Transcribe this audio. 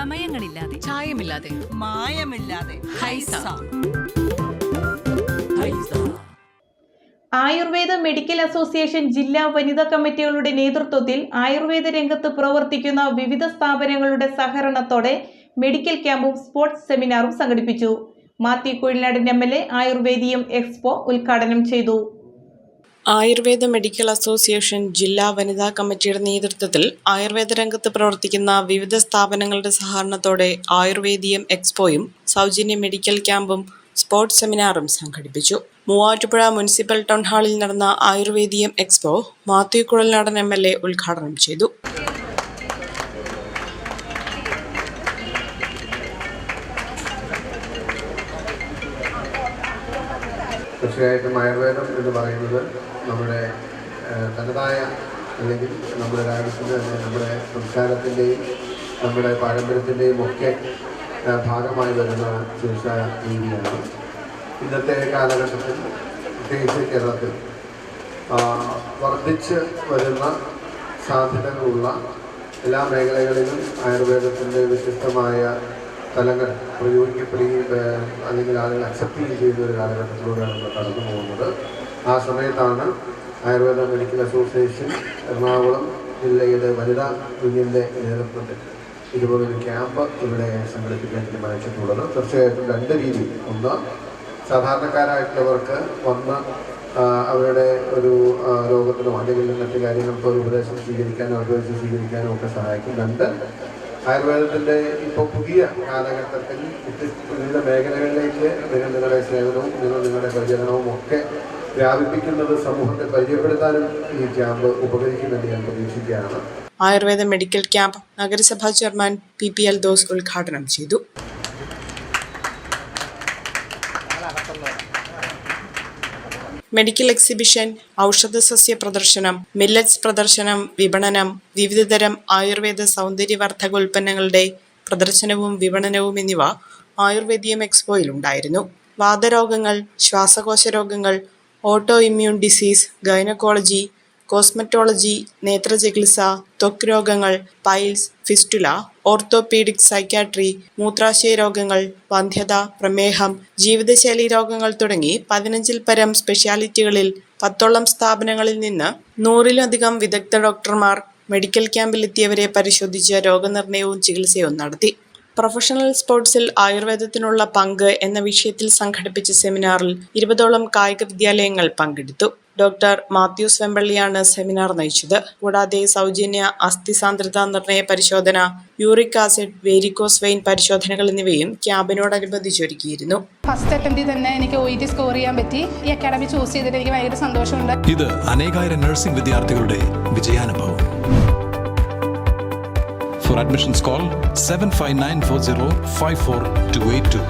ചമയങ്ങളില്ലാതെ ചായമില്ലാതെ. മായമില്ലാതെ. ഹൈസ. ആയുർവേദ മെഡിക്കൽ അസോസിയേഷൻ ജില്ലാ വനിതാ കമ്മിറ്റികളുടെ നേതൃത്വത്തിൽ ആയുർവേദ രംഗത്ത് പ്രവർത്തിക്കുന്ന വിവിധ സ്ഥാപനങ്ങളുടെ സഹകരണത്തോടെ മെഡിക്കൽ ക്യാമ്പും സ്പോർട്സ് സെമിനാറും സംഘടിപ്പിച്ചു. Mathew Kuzhinadan M L A Ayurvediyam expo ഉദ്ഘാടനം ചെയ്തു. ആയുർവേദ മെഡിക്കൽ അസോസിയേഷൻ ജില്ലാ വനിതാ കമ്മിറ്റിയുടെ നേതൃത്വത്തിൽ ആയുർവേദ രംഗത്ത് പ്രവർത്തിക്കുന്ന വിവിധ സ്ഥാപനങ്ങളുടെ സഹകരണത്തോടെ ആയുർവേദിയം എക്സ്പോയും സൗജന്യ മെഡിക്കൽ ക്യാമ്പും സ്പോർട്സ് സെമിനാറും സംഘടിപ്പിച്ചു. മൂവാറ്റുപുഴ മുനിസിപ്പൽ ടൗൺ ഹാളിൽ നടന്ന Ayurvediyam expo Mathew Kuzhalnadan M L A ഉദ്ഘാടനം ചെയ്തു. തീർച്ചയായിട്ടും ആയുർവേദം എന്ന് പറയുന്നത് നമ്മുടെ തനതായ അല്ലെങ്കിൽ നമ്മുടെ രാജ്യത്തിന്റെ നമ്മുടെ സംസ്കാരത്തിന്റെയും നമ്മുടെ പാരമ്പര്യത്തിന്റെയും ഒക്കെ ഭാഗമായി വരുന്ന ചികിത്സ രീതിയാണ്. ഇന്നത്തെ കാലഘട്ടത്തിൽ പ്രത്യേകിച്ച് കേരളത്തിൽ വർദ്ധിച്ച് വരുന്ന സാധ്യതകളുള്ള എല്ലാ മേഖലകളിലും ആയുർവേദത്തിന്റെ വ്യത്യസ്തമായ തലങ്ങൾ പ്രയോഗിക്കപ്പെടുകയും അല്ലെങ്കിൽ ആളുകൾ അക്സെപ്റ്റ് ചെയ്യുന്ന ഒരു കാലഘട്ടത്തിലൂടെയാണ് നമ്മൾ കടന്നു പോകുന്നത്. ആ സമയത്താണ് ആയുർവേദ മെഡിക്കൽ അസോസിയേഷൻ എറണാകുളം ജില്ലയുടെ വനിതാ യൂണിയന്റെ നേതൃത്വത്തിൽ ഇതുപോലൊരു ക്യാമ്പ് ഇവിടെ സംഘടിപ്പിക്കാൻ തീരുമാനിച്ചിട്ടുള്ളത്. തീർച്ചയായിട്ടും രണ്ട് രീതി. ഒന്ന് സാധാരണക്കാരായിട്ടുള്ളവർക്ക് വന്ന് അവരുടെ ഒരു രോഗത്തിനോ അല്ലെങ്കിൽ മറ്റു കാര്യങ്ങൾക്കോ ഒരു ഉപദേശം സ്വീകരിക്കാനോ ഉപദേശം സ്വീകരിക്കാനോ ഒക്കെ സഹായിക്കും. രണ്ട് ആയുർവേദത്തിന്റെ ഇപ്പോൾ പുതിയ കാലഘട്ടത്തിൽ വിവിധ മേഖലകളിലേക്ക് നിങ്ങൾ നിങ്ങളുടെ സേവനവും നിങ്ങൾ നിങ്ങളുടെ പരിചരണവും ഒക്കെ വ്യാപിപ്പിക്കുന്നത് സമൂഹത്തെ പരിചയപ്പെടുത്താനും ഈ ക്യാമ്പ് ഉപകരിക്കുമെന്ന് ഞാൻ പ്രതീക്ഷിക്കുകയാണ്. ആയുർവേദ മെഡിക്കൽ ക്യാമ്പ് നഗരസഭാ chairman P P L those ഉദ്ഘാടനം ചെയ്തു. മെഡിക്കൽ എക്സിബിഷൻ ഔഷധസസ്യ പ്രദർശനം മില്ലറ്റ്സ് പ്രദർശനം വിപണനം വിവിധതരം ആയുർവേദ സൗന്ദര്യവർദ്ധക ഉൽപ്പന്നങ്ങളുടെ പ്രദർശനവും വിപണനവും എന്നിവ ആയുർവേദിയം എക്സ്പോയിൽ ഉണ്ടായിരുന്നു. വാതരോഗങ്ങൾ ശ്വാസകോശ രോഗങ്ങൾ auto immune disease gynaecology cosmetology നേത്രചികിത്സ ത്വക്ക് രോഗങ്ങൾ പൈൽസ് ഫിസ്റ്റുല ഓർത്തോപീഡിക് സൈക്യാട്രി മൂത്രാശയ രോഗങ്ങൾ വന്ധ്യത പ്രമേഹം ജീവിതശൈലി രോഗങ്ങൾ തുടങ്ങി പതിനഞ്ചിൽ പരം സ്പെഷ്യാലിറ്റികളിൽ പത്തോളം സ്ഥാപനങ്ങളിൽ നിന്ന് നൂറിലധികം വിദഗ്ധ ഡോക്ടർമാർ മെഡിക്കൽ ക്യാമ്പിലെത്തിയവരെ പരിശോധിച്ച് രോഗനിർണയവും ചികിത്സയും നടത്തി. പ്രൊഫഷണൽ സ്പോർട്സിൽ ആയുർവേദത്തിനുള്ള പങ്ക് എന്ന വിഷയത്തിൽ സംഘടിപ്പിച്ച സെമിനാറിൽ ഇരുപതോളം കായിക വിദ്യാലയങ്ങൾ പങ്കെടുത്തു. ഡോക്ടർ മാത്യൂസ് വെമ്പള്ളിയാണ് സെമിനാർ നയിച്ചത്. കൂടാതെ സൗജന്യ അസ്ഥി സാന്ദ്രത നിർണയ പരിശോധന യൂറിക് ആസിഡ് വേരിക്കോസ് വെയിൻ പരിശോധനകൾ എന്നിവയും ക്യാമ്പിനോടനുബന്ധിച്ച് ഒരുക്കിയിരുന്നു. ഫസ്റ്റ് അറ്റംപ്റ്റിൽ തന്നെ എനിക്ക് ഒ ടി സ്കോർ ചെയ്യാൻ പറ്റി. ഈ അക്കാഡമി ചൂസ് ചെയ്തിട്ട് എനിക്ക് ഭയങ്കര സന്തോഷമുണ്ട്. ഇത് അനേകായിരം നഴ്സിംഗ് വിദ്യാർത്ഥികളുടെ വിജയാനുഭവം. For admissions, call 75940 54282.